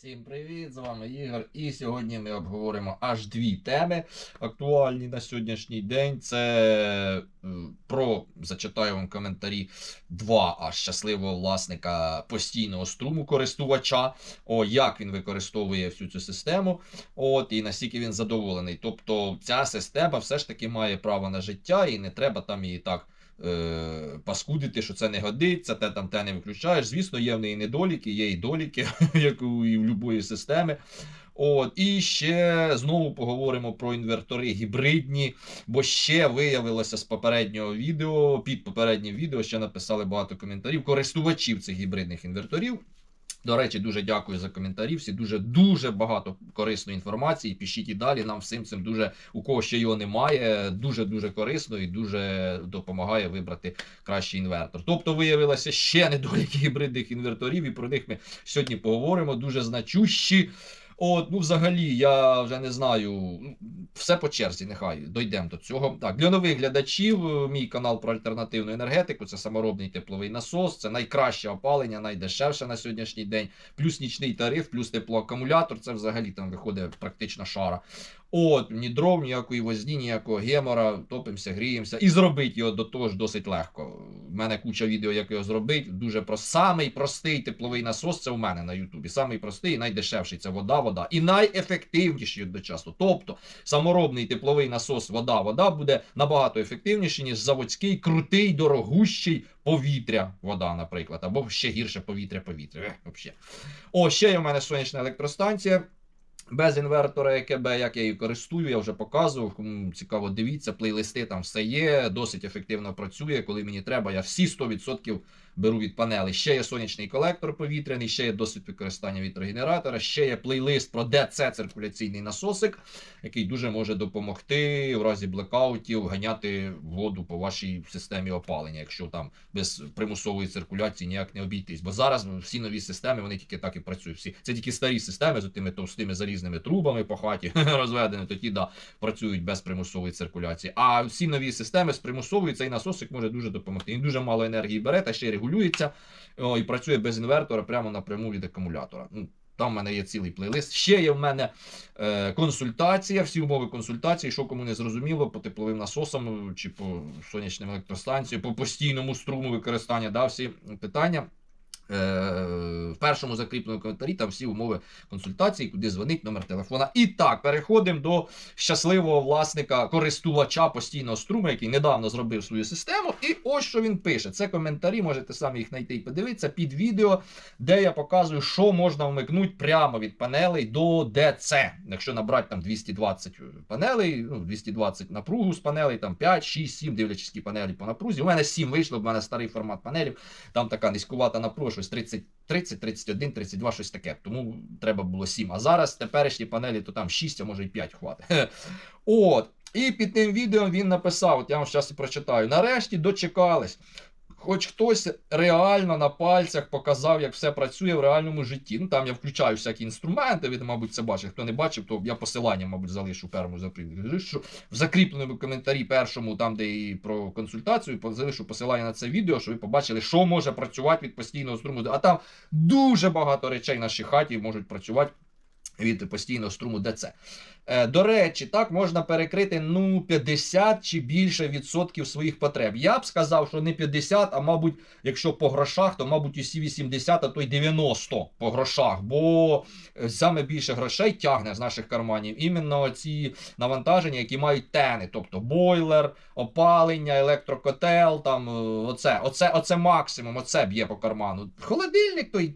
Всім привіт! З вами Ігор. І сьогодні ми обговоримо аж дві теми актуальні на сьогоднішній день. Це про зачитаю вам коментарі два аж щасливого власника постійного струму користувача. О, як він використовує всю цю систему. От і наскільки він задоволений. Тобто, ця система все ж таки має право на життя, і не треба там її так. Е, Паскудити, що це не годиться, те там те не виключаєш. Звісно, є в неї недоліки, є і доліки, як у і в будь-якої системи. От, і ще знову поговоримо про інвертори гібридні, бо ще виявилося з попереднього відео, під попереднім відео ще написали багато коментарів користувачів цих гібридних інверторів. До речі, дуже дякую за коментарі. Всі дуже дуже багато корисної інформації. Пишіть і далі. Нам всім цим дуже у кого ще його немає. Дуже дуже корисно і дуже допомагає вибрати кращий інвертор. Тобто виявилося ще недоліки гібридних інверторів, і про них ми сьогодні поговоримо. Дуже значущі. От, ну, взагалі, я вже не знаю. ну, Все по черзі, нехай дійдемо до цього. Так, для нових глядачів, е, мій канал про альтернативну енергетику, це саморобний тепловий насос, це найкраще опалення, найдешевше на сьогоднішній день. Плюс нічний тариф, плюс теплоакумулятор. Це взагалі там виходить практично шара. От, ні дров, ніякої возні, ніякого гемора, топимося, гріємося. І зробити його до того ж досить легко. У мене куча відео, як його зробити. Дуже про самий простий тепловий насос це у мене на Ютубі. Самий простий найдешевший це вода, вода. І найефективніший одночасно. Тобто саморобний тепловий насос вода, вода буде набагато ефективніший, ніж заводський, крутий, дорогущий повітря, вода, наприклад, або ще гірше повітря, повітря. Вообще. О, ще є в мене сонячна електростанція. Без інвертора ЕКБ, як я її користую, я вже показував. Кому цікаво, дивіться, плейлисти там все є, досить ефективно працює. Коли мені треба, я всі 100% беру від панели. Ще є сонячний колектор повітряний, ще є досвід використання вітрогенератора, ще є плейлист про ДЦ циркуляційний насосик, який дуже може допомогти в разі блекаутів ганяти воду по вашій системі опалення, якщо там без примусової циркуляції ніяк не обійтись. Бо зараз всі нові системи вони тільки так і працюють. Всі це тільки старі системи з тими товстими залізними трубами по хаті розведені, тоді да працюють без примусової циркуляції. А всі нові системи з примусової цей насосик може дуже допомогти. Він дуже мало енергії бере та ще й регулюється о, і працює без інвертора прямо напряму від акумулятора. Ну, Там в мене є цілий плейлист. Ще є в мене е, консультація, всі умови консультації, що кому не зрозуміло, по тепловим насосам чи по сонячним електростанціям, по постійному струму використання, да, всі питання. Е, В першому закріпленому коментарі там всі умови консультації, куди дзвонить номер телефона. І так, переходимо до щасливого власника, користувача постійного струму, який недавно зробив свою систему. І ось що він пише. Це коментарі, можете самі їх знайти і подивитися під відео, де я показую, що можна вмикнути прямо від панелей до ДЦ. Якщо набрати там 220 панелей, ну 220 напругу з панелей, там 5, 6, 7, дивлячись, панелі по напрузі. У мене 7 вийшло, в мене старий формат панелів. Там така низькувата напруга, щось 30, 30, 31, 32, щось таке. Тому треба було 7. А зараз теперішні панелі, то там 6, а може і 5 хватить. От. І під тим відео він написав: от я вам зараз і прочитаю. Нарешті дочекались. Хоч хтось реально на пальцях показав, як все працює в реальному житті. Ну там я включаю всякі інструменти, ви, мабуть, це бачите. Хто не бачив, то я посилання, мабуть, залишу першому закріпленому. В закріпленому коментарі першому, там, де і про консультацію, залишу посилання на це відео, щоб ви побачили, що може працювати від постійного струму. А там дуже багато речей в нашій хаті можуть працювати від постійного струму ДЦ. Е, До речі, так можна перекрити ну 50 чи більше відсотків своїх потреб. Я б сказав, що не 50, а мабуть, якщо по грошах, то мабуть усі 80, а то й 90 по грошах. Бо е, саме більше грошей тягне з наших карманів іменно ці навантаження, які мають тени, тобто бойлер, опалення, електрокотел. Там е, оце, оце, оце максимум, оце б'є по карману. Холодильник той.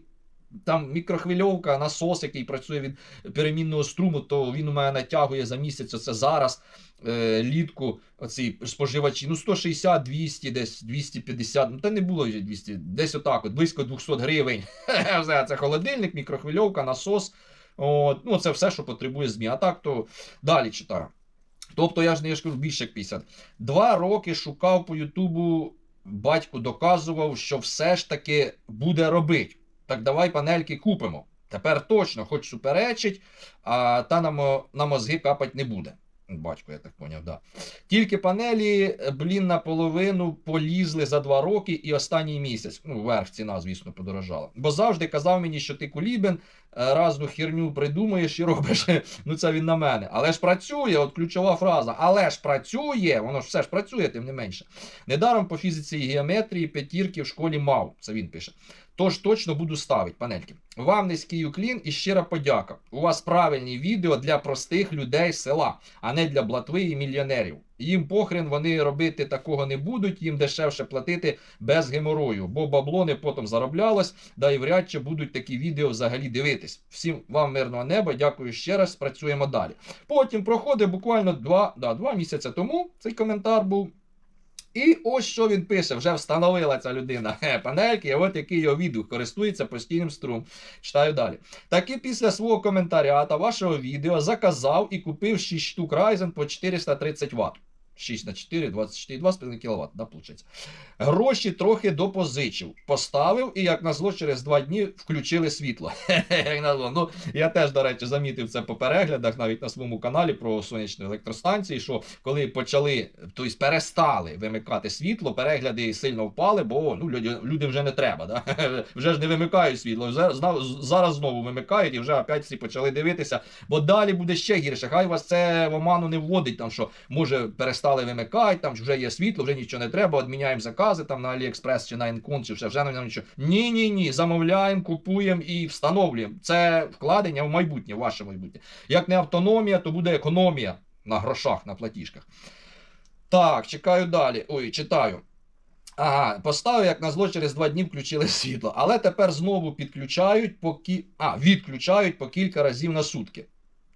Там мікрохвильовка, насос, який працює від перемінного струму, то він у мене натягує за місяць. Оце зараз е, літку оці споживачі. Ну 160, 200, десь 250. Ну та не було вже 200, десь отак, от близько 200 гривень. Це холодильник, мікрохвильовка, насос. От, ну це все, що потребує ЗМІ. А так то далі читаю. Тобто я ж не я ж кажу більше як 50. Два роки шукав по Ютубу. Батько доказував, що все ж таки буде робити. Так давай панельки купимо. Тепер точно, хоч суперечить, а та на, на мозги капать не буде. Батько, я так поняв, да. Тільки панелі, блін, наполовину полізли за два роки і останній місяць. Ну, вверх ціна, звісно, подорожала. Бо завжди казав мені, що ти кулібен, е, разну херню придумуєш і робиш. Ну це він на мене. Але ж працює, от ключова фраза. Але ж працює, воно ж все ж працює, тим не менше. Недаром по фізиці і геометрії п'ятірки в школі мав. Це він пише. Тож точно буду ставити, панельки. Вам низький уклін і щира подяка. У вас правильні відео для простих людей села, а не для блатви і мільйонерів. Їм похрен вони робити такого не будуть, їм дешевше платити без геморою, бо бабло не потім зароблялось, да і вряд чи будуть такі відео взагалі дивитись. Всім вам мирного неба, дякую ще раз. Працюємо далі. Потім проходить буквально два, да, два місяці тому цей коментар був. І ось що він пише: вже встановила ця людина Хе, панельки, от який його відгук користується постійним струм. Читаю далі. Таки після свого коментаря та вашого відео заказав і купив 6 штук Ryzen по 430 Вт. 6 на 4, 24, 2,5 кВт, да, получається. Гроші трохи допозичив. Поставив і, як назло, через два дні включили світло. Ну, я теж, до речі, замітив це по переглядах, навіть на своєму каналі про сонячні електростанції, що коли почали, тобто перестали вимикати світло, перегляди сильно впали, бо ну, люди, людям вже не треба. Да? Вже ж не вимикають світло. Зараз знову вимикають і вже опять всі почали дивитися, бо далі буде ще гірше. Хай вас це в оману не вводить, там, що може перестали вимикати, там вже є світло, вже нічого не треба, відміняємо закази там на AliExpress чи на Incon, чи вже, нам нічого. Ні, ні, ні. Замовляємо, купуємо і встановлюємо. Це вкладення в майбутнє, в ваше майбутнє. Як не автономія, то буде економія на грошах, на платіжках. Так, чекаю далі. Ой, читаю. Ага, поставив, як назло, через два дні включили світло. Але тепер знову підключають по а, відключають по кілька разів на сутки.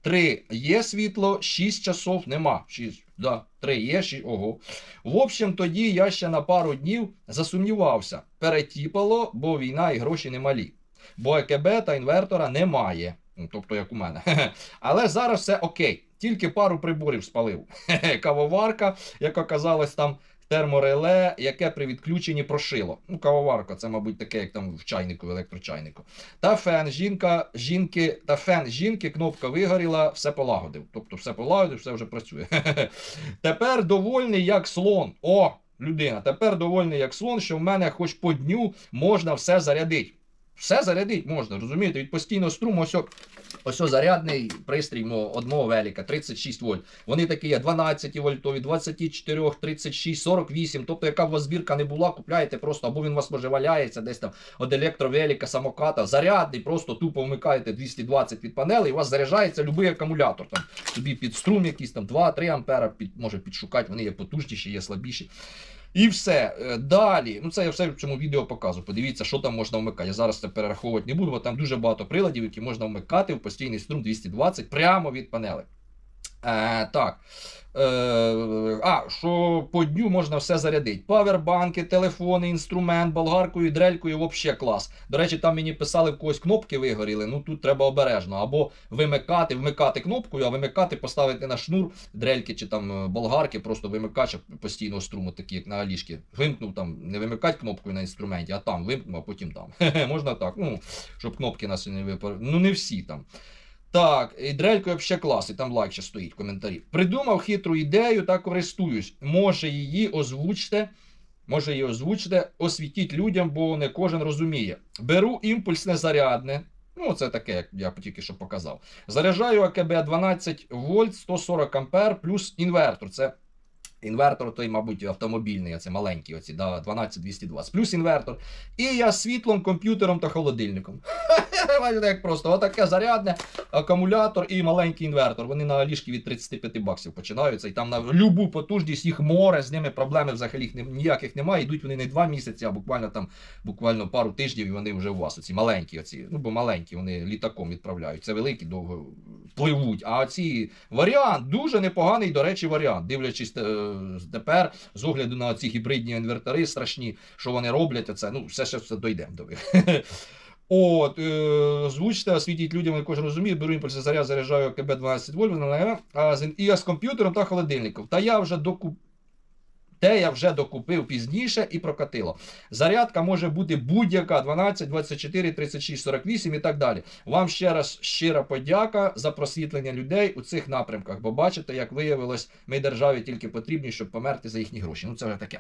Три є світло, шість часов нема. Шість, да, три є, шість, ого. В общем, тоді я ще на пару днів засумнівався. Перетіпало, бо війна і гроші немалі. Бо ЕКБ та інвертора немає. Ну, Тобто, як у мене. Але зараз все окей. Тільки пару приборів спалив. Кавоварка, як оказалось, там термореле, яке при відключенні прошило. Ну, кавоварка, це, мабуть, таке, як там в чайнику, в електрочайнику. Та фен жінка, жінки, та фен жінки, кнопка вигоріла, все полагодив. Тобто все полагодив, все вже працює. Тепер довольний як слон. О, людина, тепер довольний як слон, що в мене хоч по дню можна все зарядити. Все зарядити можна, розумієте? Від постійного струму ось, ось зарядний пристрій одного велика, 36 вольт. Вони такі є 12 вольтові, 24, 36, 48. Тобто, яка у вас збірка не була, купляєте просто, або він у вас може валяється десь там від електровелика, самоката, зарядний, просто тупо вмикаєте 220 від панели, і у вас заряджається будь-який акумулятор. Там собі під струм якийсь там 2-3 ампера під, може підшукати, вони є потужніші, є слабіші. І все. Е, Далі. Ну це я все в цьому відео показую. Подивіться, що там можна вмикати. Я зараз це перераховувати не буду, бо там дуже багато приладів, які можна вмикати в постійний струм 220 прямо від панели. Е, так. Е, а, що по дню можна все зарядити. Павербанки, телефони, інструмент, болгаркою, дрелькою, взагалі клас. До речі, там мені писали в когось кнопки вигоріли. Ну тут треба обережно. Або вимикати, вмикати кнопкою, а вимикати, поставити на шнур дрельки чи там е, болгарки, просто вимикач постійного струму, такі як на алішки. Вимкнув там, не вимикати кнопкою на інструменті, а там вимкнув, а потім там. Можна так. Ну, щоб кнопки нас не випар... Ну не всі там. Так, і дрелько взагалі клас, і там лайк ще стоїть в коментарі. Придумав хитру ідею та користуюсь. Може її озвучте. Може її озвучте, освітіть людям, бо не кожен розуміє. Беру імпульсне зарядне. Ну, це таке, як я тільки що показав. Заряджаю АКБ 12 вольт, 140 ампер плюс інвертор. Це інвертор, той, мабуть, автомобільний, оце маленький, оці, да, 12-220, плюс інвертор. І я світлом, комп'ютером та холодильником. Бачите, як просто отаке зарядне, акумулятор і маленький інвертор. Вони на ліжки від 35 баксів починаються. І там на любу потужність їх море, з ними проблеми взагалі ніяких немає. Йдуть вони не два місяці, а буквально там буквально пару тижнів, і вони вже у вас. Оці маленькі, оці. Ну, бо маленькі, вони літаком відправляють. Це великі, довго пливуть. А ці варіант дуже непоганий, до речі, варіант. Дивлячись е, тепер з огляду на ці гібридні інвертори страшні, що вони роблять, оце, ну, все ще все дойдемо до них. От, е, звучте, освітіть людям, які кожен розуміє, беру імпульси заряд, заряджаю КБ 12 вольт, з, і з комп'ютером та холодильником. Та я вже докуп... Те я вже докупив пізніше і прокатило. Зарядка може бути будь-яка 12, 24, 36, 48 і так далі. Вам ще раз щира подяка за просвітлення людей у цих напрямках. Бо бачите, як виявилось, ми державі тільки потрібні, щоб померти за їхні гроші. Ну це вже таке.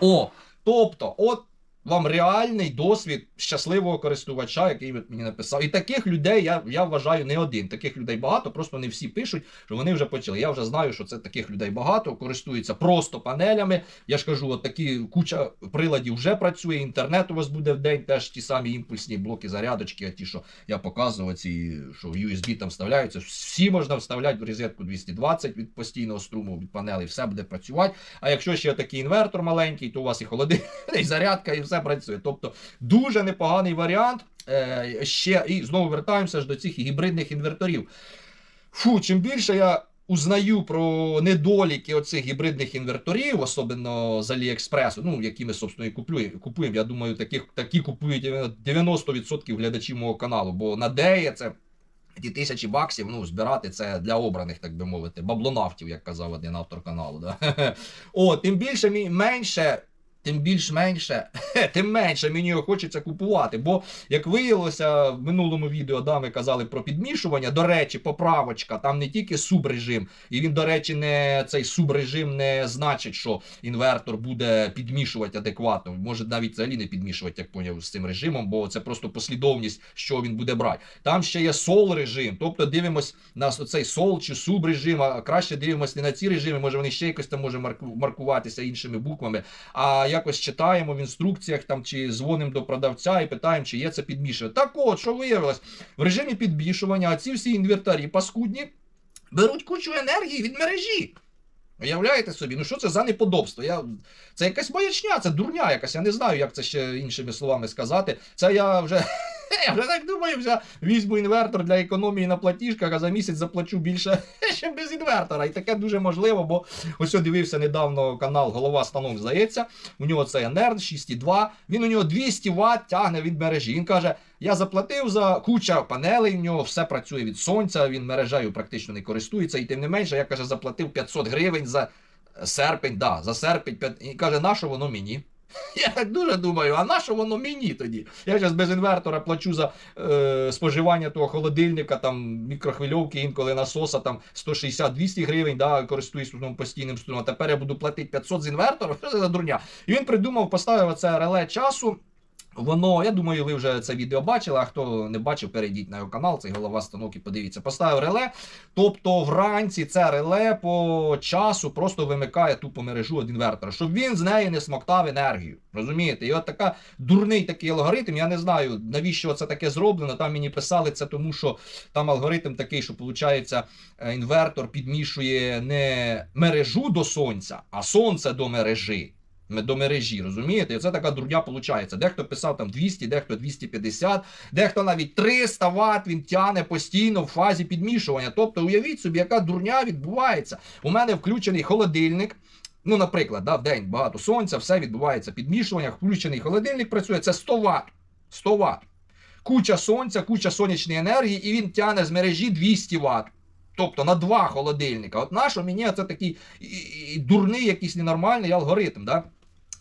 О, тобто, от вам реальний досвід щасливого користувача, який от мені написав. І таких людей я, я вважаю не один. Таких людей багато, просто не всі пишуть, що вони вже почали. Я вже знаю, що це таких людей багато, користуються просто панелями. Я ж кажу, от такі куча приладів вже працює. Інтернет у вас буде в день, теж ті самі імпульсні блоки зарядочки, а ті, що я показував, ці що в USB там вставляються. Всі можна вставляти в розетку 220 від постійного струму від панелей, все буде працювати. А якщо ще такий інвертор маленький, то у вас і холодильник, і зарядка, і все працює. Тобто дуже непоганий варіант. Е, ще і знову вертаємося ж до цих гібридних інверторів. Фу, чим більше я узнаю про недоліки оцих гібридних інверторів, особливо з Аліекспресу, ну, які ми, собственно, і купуємо. Я думаю, таких, такі купують 90% глядачів мого каналу, бо на деє це. Ті тисячі баксів ну, збирати це для обраних, так би мовити, баблонавтів, як казав один автор каналу. Да? О, тим більше менше, тим більш менше, тим менше мені його хочеться купувати. Бо, як виявилося, в минулому відео да, ми казали про підмішування. До речі, поправочка, там не тільки субрежим, і він, до речі, не цей субрежим не значить, що інвертор буде підмішувати адекватно. Може навіть взагалі не підмішувати, як поняв, з цим режимом, бо це просто послідовність, що він буде брати. Там ще є сол режим, тобто дивимось на цей сол чи суб режим, а краще дивимося не на ці режими, може вони ще якось там може маркуватися іншими буквами. А якось читаємо в інструкціях там чи дзвонимо до продавця і питаємо, чи є це підмішування. Так от, що виявилось, в режимі підмішування, ці всі інвертарі паскудні беруть кучу енергії від мережі. Уявляєте собі, ну що це за неподобство? Я... Це якась маячня, це дурня якась. Я не знаю, як це ще іншими словами сказати. Це я вже. Я вже так думаю, вже візьму інвертор для економії на платіжках, а за місяць заплачу більше, ніж без інвертора. І таке дуже можливо, бо ось я дивився недавно канал Голова Станок, здається. У нього це NR 6,2. Він у нього 200 Вт тягне від мережі. Він каже: я заплатив за куча панелей, в нього все працює від сонця, він мережею практично не користується. І тим не менше, я каже, заплатив 500 гривень за серпень. Да, за серпень. І каже, на що воно мені? Я так дуже думаю, а на що воно мені тоді? Я зараз без інвертора плачу за е, споживання того холодильника, там мікрохвильовки, інколи насоса там 160-200 гривень, да, користуюсь ну, постійним струмом. Тепер я буду платити 500 з інвертора. Що це за дурня? І він придумав, поставив це реле часу. Воно, я думаю, ви вже це відео бачили. А хто не бачив, перейдіть на його канал, цей голова станок і подивіться. Поставив реле. Тобто вранці це реле по часу просто вимикає тупо мережу від інвертора, щоб він з неї не смоктав енергію. Розумієте? І от така дурний такий алгоритм. Я не знаю, навіщо це таке зроблено. Там мені писали це, тому що там алгоритм такий, що виходить, інвертор підмішує не мережу до сонця, а сонце до мережі. До мережі, розумієте? І це така дурня виходить. Дехто писав там 200, дехто 250, дехто навіть 300 Вт він тяне постійно в фазі підмішування. Тобто, уявіть собі, яка дурня відбувається. У мене включений холодильник. Ну, наприклад, да, в день багато сонця, все відбувається підмішування, включений холодильник працює, це 100 Вт. 100 Вт. Куча сонця, куча сонячної енергії, і він тяне з мережі 200 Вт. Тобто на два холодильника. От нащо мені це такий і- і- і дурний, якийсь ненормальний алгоритм. Да?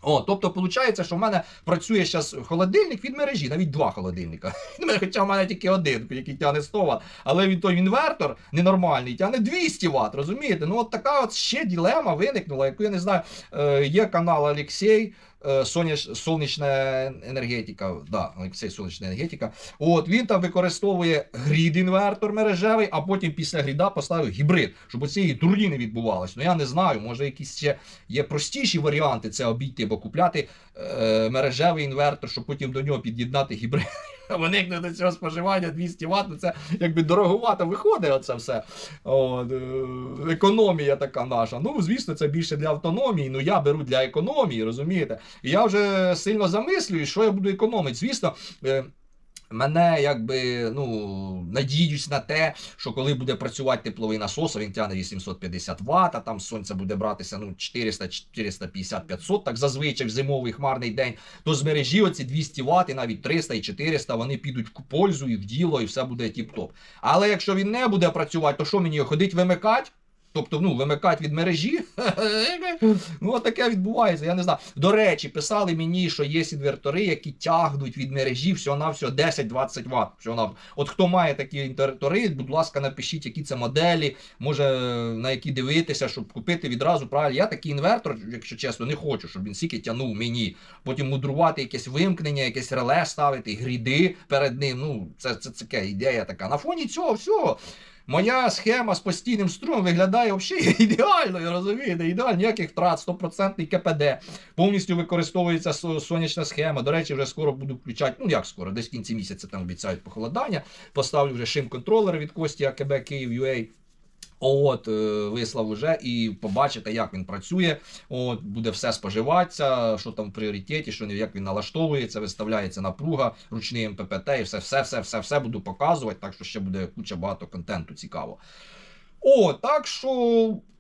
О, тобто, виходить, що в мене працює зараз холодильник від мережі, навіть два холодильника. Ну, Хоча в мене тільки один, який тягне 100 Вт, але він той інвертор ненормальний, тягне 200 Вт, розумієте? Ну, от така от ще ділема виникнула, яку я не знаю. Е, є канал Олексій. Е, Соняш, сонячна енергетика, да, це сонячна енергетика. От він там використовує грід-інвертор мережевий, а потім після гріда поставив гібрид, щоб оцієї дурні не відбувалось. Ну я не знаю, може якісь ще є простіші варіанти це обійти, бо купляти е, мережевий інвертор, щоб потім до нього під'єднати гібрид. Виникне до цього споживання 200 Вт, ну це якби дороговато виходить оце все. От, е, економія така наша. Ну, звісно, це більше для автономії. Ну я беру для економії, розумієте? І я вже сильно замислюю, що я буду економити. Звісно. Мене якби ну надіюсь на те, що коли буде працювати тепловий насос, він тягне 850 Вт, а там сонце буде братися ну 400, 450, 500, так зазвичай в зимовий хмарний день, то з мережі оці 200 Вт і навіть 300 і 400 вони підуть в пользу і в діло, і все буде тіп-топ. Але якщо він не буде працювати, то що мені його ходить вимикати? Тобто, ну, вимикати від мережі. ну, таке відбувається, я не знаю. До речі, писали мені, що є інвертори, які тягнуть від мережі всього на всього 10-20 Вт. Всього От хто має такі інвертори, будь ласка, напишіть, які це моделі, може на які дивитися, щоб купити відразу. Правильно, я такий інвертор, якщо чесно, не хочу, щоб він стільки тягнув мені. Потім мудрувати якесь вимкнення, якесь реле ставити, гріди перед ним. Ну, це, це, це таке ідея така. На фоні цього всього. Моя схема з постійним струмом виглядає взагалі ідеально, розумієте, ідеально, ніяких втрат, 100% КПД. Повністю використовується сонячна схема. До речі, вже скоро буду включати, ну як скоро, десь в кінці місяця там обіцяють похолодання. Поставлю вже шим-контролер від Кості АКБ Київ UA. От, е, вислав уже і побачите, як він працює. От, буде все споживатися, що там в пріоритеті, що не- як він налаштовується, виставляється напруга, ручний МППТ і все, все, все, все, все буду показувати. Так що ще буде куча багато контенту цікаво. О, так що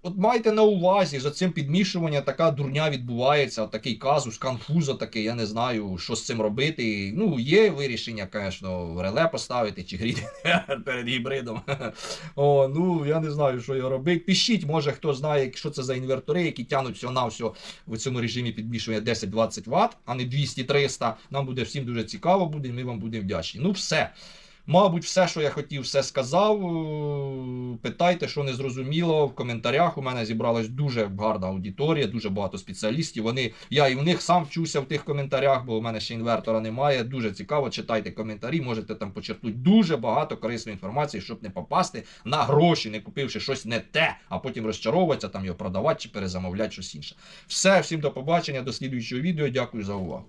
от майте на увазі, за цим підмішуванням така дурня відбувається, от такий казус, конфуза такий, я не знаю, що з цим робити. Ну, є вирішення, звісно, реле поставити чи гріти перед гібридом. О, ну я не знаю, що його робити. Пишіть, може хто знає, що це за інвертори, які тягнуть всього на всього в цьому режимі підмішування 10-20 Вт, а не 200-300. Нам буде всім дуже цікаво буде, і ми вам будемо вдячні. Ну, все. Мабуть, все, що я хотів, все сказав. Е, Питайте, що не зрозуміло в коментарях. У мене зібралась дуже гарна аудиторія, дуже багато спеціалістів. Вони, я і в них сам вчуся в тих коментарях, бо у мене ще інвертора немає. Дуже цікаво. Читайте коментарі, можете там почерпнути дуже багато корисної інформації, щоб не попасти на гроші, не купивши щось не те, а потім розчаровуватися, там його продавати чи перезамовляти щось інше. Все, всім до побачення, до слідуючого відео. Дякую за увагу.